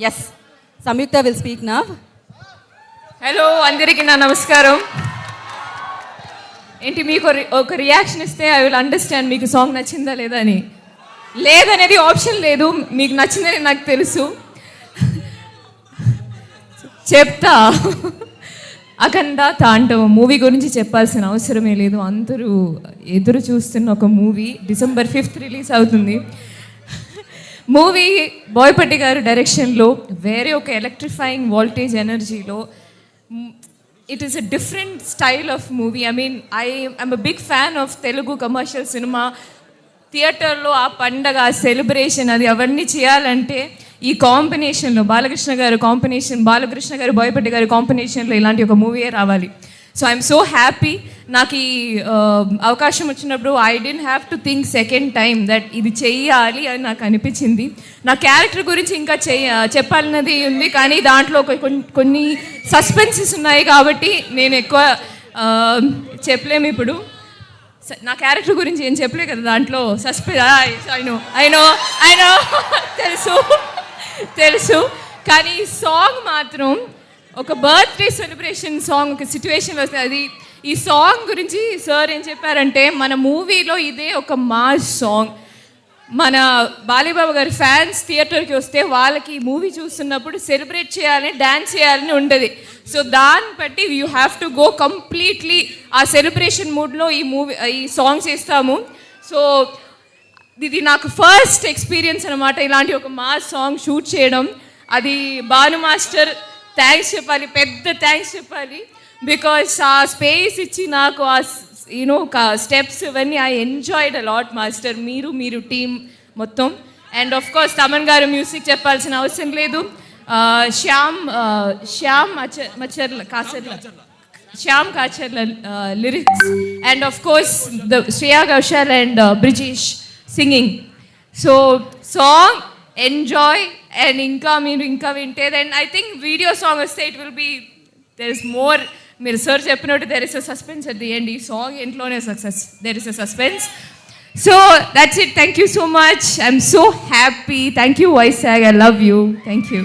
Yes Samyuktha will speak నా hello అందరికీ నా నమస్కారం. ఏంటి మీకు ఒక రి- ఒక రియాక్షన్ ఇస్తే ఐ విల్ అండర్స్టాండ్ మీకు సాంగ్ నచ్చిందా లేదా అని. లేదనేది ఆప్షన్ లేదు మీకు నచ్చిందని నాకు తెలుసు. చెప్తా. అఖండ తాండవం మూవీ గురించి చెప్పాల్సిన అవసరమే లేదు. అందరూ ఎదురు చూస్తున్న ఒక మూవీ డిసెంబర్ ఫిఫ్త్ రిలీజ్ అవుతుంది. మూవీ బోయపట్టి గారు డైరెక్షన్లో వేరే ఒక ఎలక్ట్రిఫైయింగ్ వోల్టేజ్ ఎనర్జీలో it is a different style of movie I mean I I'm a big fan of Telugu commercial cinema థియేటర్లో ఆ పండగ ఆ సెలబ్రేషన్ అది అవన్నీ చేయాలంటే ఈ కాంబినేషన్లో బాలకృష్ణ గారు కాంబినేషన్ బాలకృష్ణ గారు బోయపట్టి గారు కాంబినేషన్లో ఇలాంటి ఒక మూవీయే రావాలి. సో ఐఎమ్ సో హ్యాపీ నాకు ఈ అవకాశం వచ్చినప్పుడు I didn't have to think second time that ఇది చెయ్యాలి అని నాకు అనిపించింది. నా క్యారెక్టర్ గురించి ఇంకా చెయ్య చెప్పాలన్నది ఉంది కానీ దాంట్లో కొన్ని కొన్ని సస్పెన్సెస్ ఉన్నాయి కాబట్టి నేను ఎక్కువ చెప్పలేము ఇప్పుడు. స- నా క్యారెక్టర్ గురించి ఏం చెప్పలే కదా దాంట్లో సస్పె అయినో అయినో అయినో తెలుసు తెలుసు. కానీ ఈ సాంగ్ మాత్రం ఒక బర్త్డే సెలబ్రేషన్ సాంగ్ ఒక సిచ్యువేషన్ వస్తుంది అది ఈ సాంగ్ గురించి సార్ ఏం చెప్పారంటే మన మూవీలో ఇదే ఒక మాస్ సాంగ్. మన బాలీబాబు గారి ఫ్యాన్స్ థియేటర్కి వస్తే వాళ్ళకి ఈ మూవీ చూస్తున్నప్పుడు సెలబ్రేట్ చేయాలని డ్యాన్స్ చేయాలని ఉండదు. సో దాన్ని బట్టి you have to go completely ఆ సెలబ్రేషన్ మూడ్లో ఈ మూవీ ఈ సాంగ్స్ ఇస్తాము సో ఇది నాకు ఫస్ట్ ఎక్స్పీరియన్స్ అనమాట ఇలాంటి ఒక మాస్ సాంగ్ షూట్ చేయడం. అది భాను మాస్టర్ థ్యాంక్స్ చెప్పాలి. పెద్ద థ్యాంక్స్ చెప్పాలి. బికాస్ ఆ స్పేస్ ఇచ్చి నాకు ఆ యూనో ఒక స్టెప్స్ ఇవన్నీ I enjoyed a lot master మీరు మీరు టీం మొత్తం. అండ్ ఆఫ్ కోర్స్ తమన్ గారు మ్యూజిక్ చెప్పాల్సిన అవసరం లేదు. Shyam Shyam మచర్ Macharla Kasarla. Shyam Kacharla lyrics and of course the Shreya Ghoshal and Brijesh singing. So song enjoy and ఇంకా మీరు ఇంకా వింటే then I think video song వస్తే it will be there is more మీరు సార్ చెప్పినట్టు there is a suspense at the end ఈ song ఇంట్లోనే success there is a suspense so that's it thank you so much I'm so happy thank you Vizag I love you thank you